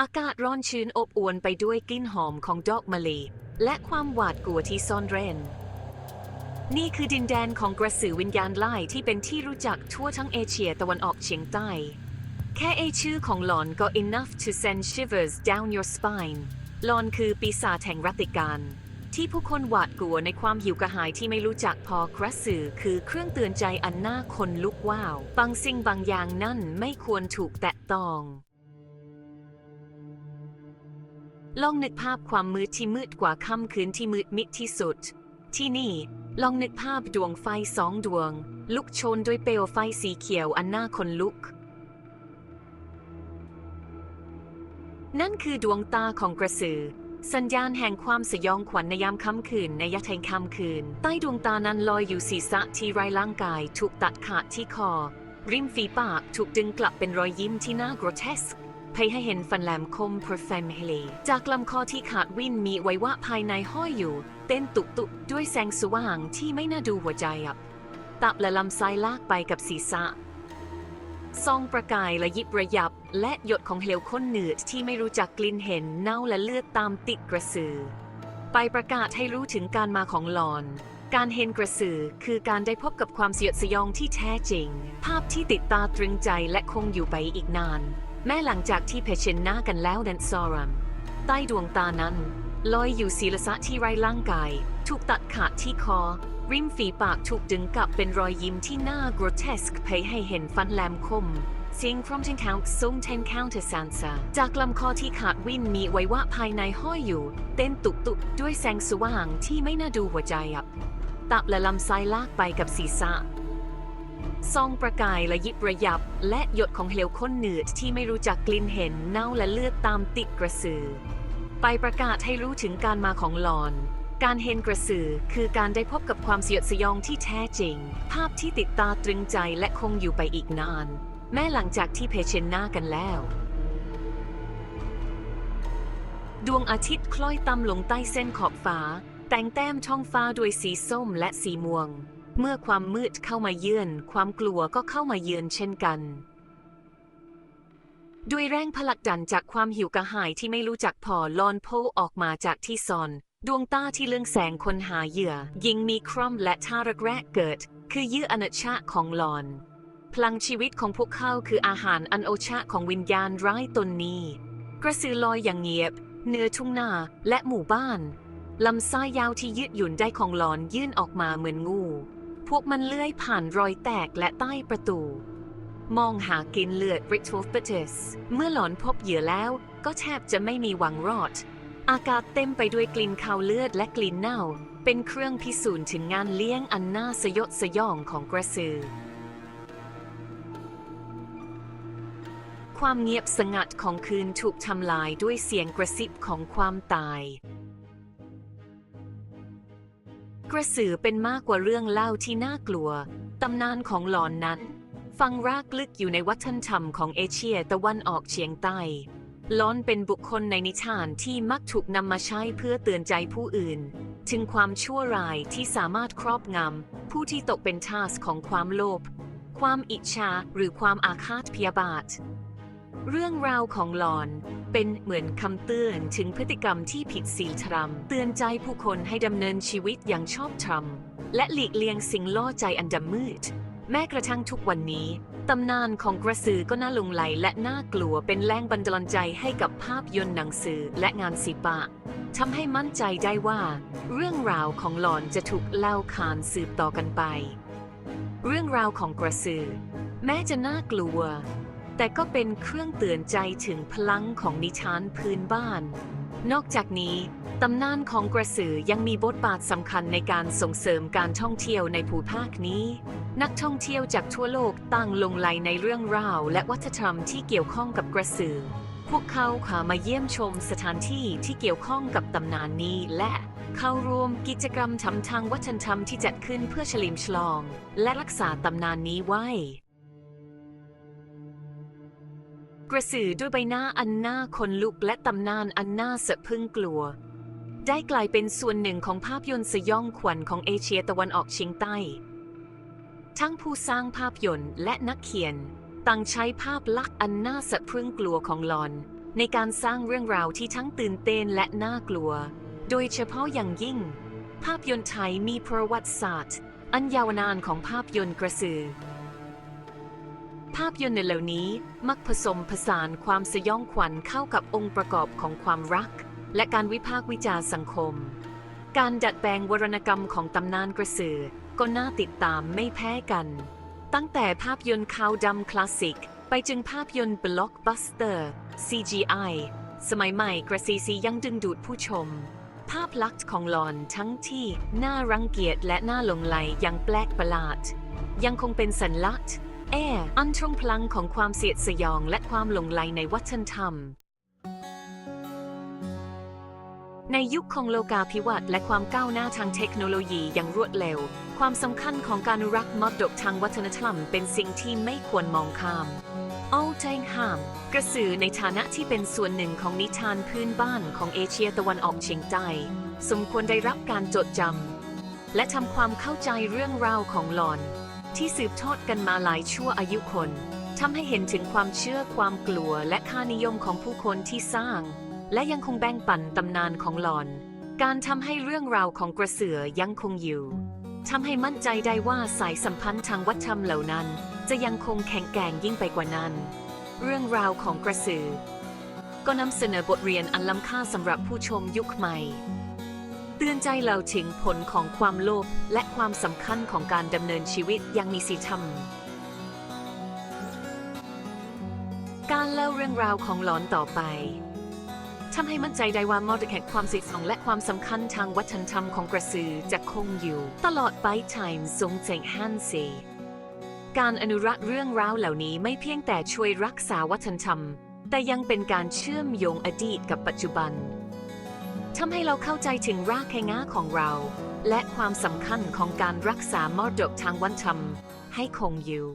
อากาศร้อนชื้นอบอวลไปด้วยกลิ่นหอมของดอกมะลิและความหวาดกลัวที่ซ่อนเร้น นี่คือดินแดนของกระสือวิญญาณไล่ที่เป็นที่รู้จักทั่วทั้งเอเชียตะวันออกเฉียงใต้ แค่เอชื่อของหลอนก็ enough to send shivers down your spine หลอนคือปีศาจแห่งรัตติการที่ผู้คนหวาดกลัวในความหิวกระหายที่ไม่รู้จักพอกระสือคือเครื่องเตือนใจอันน่าคนลุกว้าว บางสิ่งบางอย่างนั่นไม่ควรถูกแตะต้อง ลองนึกภาพความมืดที่มืดกว่าค่ำคืนที่มืดมิดที่สุด ที่นี่ลองนึกภาพดวงไฟสองดวง ลุกโชนด้วยเปลวไฟสีเขียวอันน่าคนลุก นั่นคือดวงตาของกระสือ สัญญาณแห่งความสยองขวัญในยามค่ำคืนในยะแห่งค่ำคืน ใต้ดวงตานั้นลอยอยู่ศีรษะที่ไร้ร่างกาย ถูกตัดขาดที่คอ ริมฝีปากถูกดึงกลับเป็นรอยยิ้มที่น่ากรเทสก์ พยให้เห็นฟันแหลมคม p e r f e m h e l y จากลำคอที่ขาดวิ่นมีไว้ว่าภายในห้อยอยู่ เต้นตุกตุกด้วยแสงสว่างที่ไม่น่าดูหัวใจอับ ตับและลำไส้ลากไปกับศีรษะซองประกายและยิบระยับ และหยดของเหลวข้นหนืดที่ไม่รู้จักกลิ่นเห็นเน่าและเลือดตามติดกระสือ ไปประกาศให้รู้ถึงการมาของหลอน การเห็นกระสือคือการได้พบกับความสยดสยองที่แท้จริง ภาพที่ติดตาตรึงใจและคงอยู่ไปอีกนาน แม้หลังจากที่เผชิญหน้ากันแล้วดันซอรัม ใต้ดวงตานั้น ลอยอยู่ศีรษะที่ไร้ร่างกาย ถูกตัดขาดที่คอ ริมฝีปากถูกดึงกลับเป็นรอยยิ้มที่น่ากรเทสก์พยให้เห็นฟันแหลมคมเสียงครอมเทนคาวทรงเทนคาวเทซันซาจากลำคอที่ขาดวินมีไว้ว่าภายในห้อยอยู่ เต้นตุกตุกด้วยแสงสว่างที่ไม่น่าดูหัวใจอับตับและลำไส้ลากไปกับศีรษะ ซองประกายและยิบระยับ และหยดของเหลวข้นหนืดที่ไม่รู้จักกลิ่นเห็นเน่าและเลือดตามติดกระสือ ไปประกาศให้รู้ถึงการมาของหลอน การเห็นกระสือคือการได้พบกับความสยดสยองที่แท้จริง ภาพที่ติดตาตรึงใจและคงอยู่ไปอีกนาน แม้หลังจากที่เผชิญหน้ากันแล้ว ดวงอาทิตย์คล้อยต่ำลงใต้เส้นขอบฟ้า แต่งแต้มท้องฟ้าด้วยสีส้มและสีม่วง เมื่อความมืดเข้ามาเยือน ความกลัวก็เข้ามาเยือนเช่นกัน ด้วยแรงผลักดันจากความหิวกระหายที่ไม่รู้จักพอลอนโพออกมาจากที่ซ่อน ดวงตาที่เลื่องแสงคนหาเหยื่อ ยิงมีครอมและท่ารักแรกเกิด คือเยื่ออนาชาของลอน พลังชีวิตของพวกเขาคืออาหารอันโอชะของวิญญาณร้ายตนนี้ กระสือลอยอย่างเงียบ เนื้อทุ่งนาและหมู่บ้านลำไส้ยาวที่ยืดหยุ่นได้ของหลอนยื่นออกมาเหมือนงู พวกมันเลื้อยผ่านรอยแตกและใต้ประตู มองหากินเลือด ritual fetus เมื่อหลอนพบเหยื่อแล้วก็แทบจะไม่มีหวังรอด อากาศเต็มไปด้วยกลิ่นคาวเลือดและกลิ่นเน่า เป็นเครื่องพิสูจน์ถึงงานเลี้ยงอันน่าสยดสยองของกระสือ ความเงียบสงัดของคืนถูกทำลายด้วยเสียงกระซิบของความตาย กระสือเป็นมากกว่าเรื่องเล่าที่น่ากลัว ตำนานของหลอนนั้น ฟังรากลึกอยู่ในวัฒนธรรมของเอเชียตะวันออกเฉียงใต้หลอนเป็นบุคคลในนิทานที่มักถูกนำมาใช้เพื่อเตือนใจผู้อื่น ถึงความชั่วร้ายที่สามารถครอบงำผู้ที่ตกเป็นทาสของความโลภ ความอิจฉาหรือความอาฆาตพยาบาท เรื่องราวของหลอนเป็นเหมือนคำเตือนถึงพฤติกรรมที่ผิดศีลธรรม เตือนใจผู้คนให้ดำเนินชีวิตอย่างชอบธรรม และหลีกเลี่ยงสิ่งล่อใจอันดำมืด แม้กระทั่งทุกวันนี้ ตำนานของกระสือก็น่าหลงไหลและน่ากลัวเป็นแรงบันดาลใจให้กับภาพยนตร์หนังสือและงานศิลปะทำให้มั่นใจได้ว่า เรื่องราวของหลอนจะถูกเล่าขานสืบต่อกันไป เรื่องราวของกระสือ แม้จะน่ากลัว แต่ก็เป็นเครื่องเตือนใจถึงพลังของนิทานพื้นบ้าน นอกจากนี้ ตำนานของกระสือยังมีบทบาทสำคัญในการส่งเสริมการท่องเที่ยวในภูมิภาคนี้ นักท่องเที่ยวจากทั่วโลกต่างลงไหลในเรื่องราว และวัฒนธรรมที่เกี่ยวข้องกับกระสือ พวกเขาขามาเยี่ยมชมสถานที่ที่เกี่ยวข้องกับตำนานนี้และเข้าร่วมกิจกรรมทำทางวัฒนธรรมที่จัดขึ้นเพื่อเฉลิมฉลอง และรักษาตำนานนี้ไว้ กระสือด้วยใบหน้าอันน่าขนลุกและตำนานอันน่าสะพึงกลัว ได้กลายเป็นส่วนหนึ่งของภาพยนตร์สยองขวัญของเอเชียตะวันออกเฉียงใต้ ทั้งผู้สร้างภาพยนตร์และนักเขียนต่างใช้ภาพลักษณ์อันน่าสะพรึงกลัวของหลอน ในการสร้างเรื่องราวที่ทั้งตื่นเต้นและน่ากลัว โดยเฉพาะอย่างยิ่ง ภาพยนตร์ไทยมีประวัติศาสตร์ อันยาวนานของภาพยนตร์กระสือ ภาพยนตร์ในเหล่านี้มักผสมผสานความสยองขวัญเข้ากับองค์ประกอบของความรัก และการวิพากษ์วิจารณ์สังคม การดัดแปลงวรรณกรรมของตำนานกระสือก็น่าติดตามไม่แพ้กัน ตั้งแต่ภาพยนตร์ขาวดำคลาสสิก ไปจึงภาพยนตร์บล็อกบัสเตอร์ CGI สมัยใหม่กระซีซียังดึงดูดผู้ชม ภาพลักษณ์ของหลอนทั้งที่น่ารังเกียจและน่าหลงไหลยังแปลกประหลาด ยังคงเป็นสัญลักษณ์ แอร์อันทรงพลังของความเสียดสยองและความหลงไหลในวัฒนธรรม ในยุคของโลกาภิวัตน์และความก้าวหน้าทางเทคโนโลยีอย่างรวดเร็ว ความสำคัญของการอนุรักษ์มรดกทางวัฒนธรรมเป็นสิ่งที่ไม่ควรมองข้ามเอาใจห้าม กระสือในฐานะที่เป็นส่วนหนึ่งของนิทานพื้นบ้านของเอเชียตะวันออกเฉียงใต้สมควรได้รับการจดจำและทำความเข้าใจเรื่องราวของหลอน ที่สืบทอดกันมาหลายชั่วอายุคนทำให้เห็นถึงความเชื่อความกลัวและค่านิยมของผู้คนที่สร้าง และยังคงแบ่งปันตำนานของหลอน การทำให้เรื่องราวของกระเสือยังคงอยู่ทำให้มั่นใจได้ว่าสายสัมพันธ์ทางวัฒนธรรมเหล่านั้น จะยังคงแข็งแกร่งยิ่งไปกว่านั้น เรื่องราวของกระสือ ก็นำเสนอบทเรียนอันล้ำค่าสำหรับผู้ชมยุคใหม่ เตือนใจเราถึงผลของความโลภและความสำคัญของการดำเนินชีวิตอย่างมีศีลธรรม การเล่าเรื่องราวของหลอนต่อไปทำให้มั่นใจได้ว่ามอดแห่งความสิทธิ์ของและความสำคัญทางวัฒนธรรมของกระสือจะคงอยู่ ตลอดไปไทม์ทรงเจงฮันซีการอนุรักษ์เรื่องราวเหล่านี้ไม่เพียงแต่ช่วยรักษาวัฒนธรรม แต่ยังเป็นการเชื่อมโยงอดีตกับปัจจุบัน ทำให้เราเข้าใจถึงรากแห่งาของเรา และความสำคัญของการรักษามรดกทางวัฒนธรรมให้คงอยู่